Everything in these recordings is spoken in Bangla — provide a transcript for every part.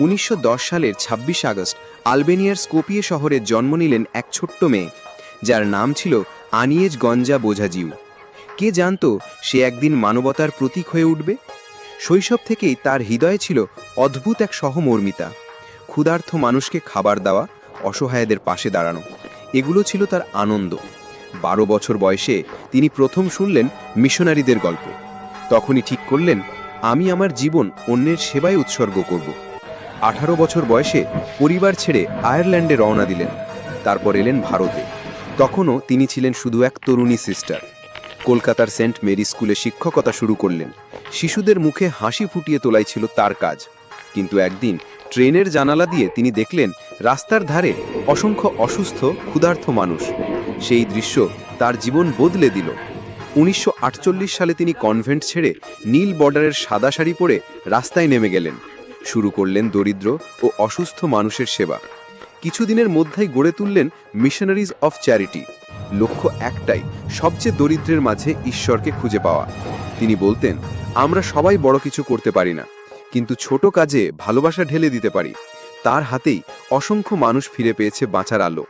উনিশশো দশ সালের ২৬ আগস্ট আলবেনিয়ার স্কোপিয়ে শহরে জন্ম নিলেন এক ছোট্ট মেয়ে, যার নাম ছিল আনিয়েজ গঞ্জা বোঝাজিউ। কে জানতো সে একদিন মানবতার প্রতীক হয়ে উঠবে? শৈশব থেকেই তার হৃদয়ে ছিল অদ্ভুত এক সহমর্মিতা ক্ষুধার্থ মানুষকে খাবার দেওয়া, অসহায়দের পাশে দাঁড়ানো। এগুলো ছিল তার আনন্দ। বারো বছর বয়সে তিনি প্রথম শুনলেন মিশনারিদের গল্প। তখনই ঠিক করলেন, আমি আমার জীবন অন্যের সেবায় উৎসর্গ করব। আঠারো বছর বয়সে পরিবার ছেড়ে আয়ারল্যান্ডে রওনা দিলেন, তারপর এলেন ভারতে। তখনও তিনি ছিলেন শুধু এক তরুণী সিস্টার। কলকাতার সেন্ট মেরি স্কুলে শিক্ষকতা শুরু করলেন। শিশুদের মুখে হাসি ফুটিয়ে তোলাই ছিল তার কাজ। কিন্তু একদিন ট্রেনের জানালা দিয়ে তিনি দেখলেন, রাস্তার ধারে অসংখ্য অসুস্থ, ক্ষুধার্ত মানুষ। সেই দৃশ্য তার জীবন বদলে দিল। উনিশশো আটচল্লিশ সালে তিনি কনভেন্ট ছেড়ে নীল বর্ডারের সাদা শাড়ি পরে রাস্তায় নেমে গেলেন। শুরু করলেন দরিদ্র ও অসুস্থ মানুষের সেবা। কিছুদিনের মধ্যেই গড়ে তুললেন মিশনারিজ অফ চ্যারিটি লক্ষ্য একটাই, সবচেয়ে দরিদ্রের মাঝে ঈশ্বরকে খুঁজে পাওয়া। তিনি বলতেন, আমরা সবাই বড় কিছু করতে পারি না, কিন্তু ছোট কাজে ভালোবাসা ঢেলে দিতে পারি। তার হাতেই অসংখ্য মানুষ ফিরে পেয়েছে বাঁচার আলো।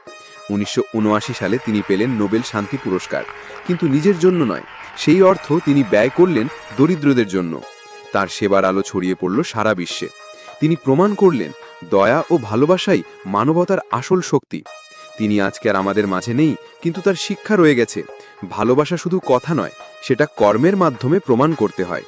উনিশশো উনআশি সালে তিনি পেলেন নোবেল শান্তি পুরস্কার। কিন্তু নিজের জন্য নয়, সেই অর্থ তিনি ব্যয় করলেন দরিদ্রদের জন্য। তার সেবার আলো ছড়িয়ে পড়ল সারা বিশ্বে। তিনি প্রমাণ করলেন, দয়া ও ভালোবাসাই মানবতার আসল শক্তি। তিনি আজকে আর আমাদের মাঝে নেই, কিন্তু তার শিক্ষা রয়ে গেছে। ভালোবাসা শুধু কথা নয়, সেটা কর্মের মাধ্যমে প্রমাণ করতে হয়।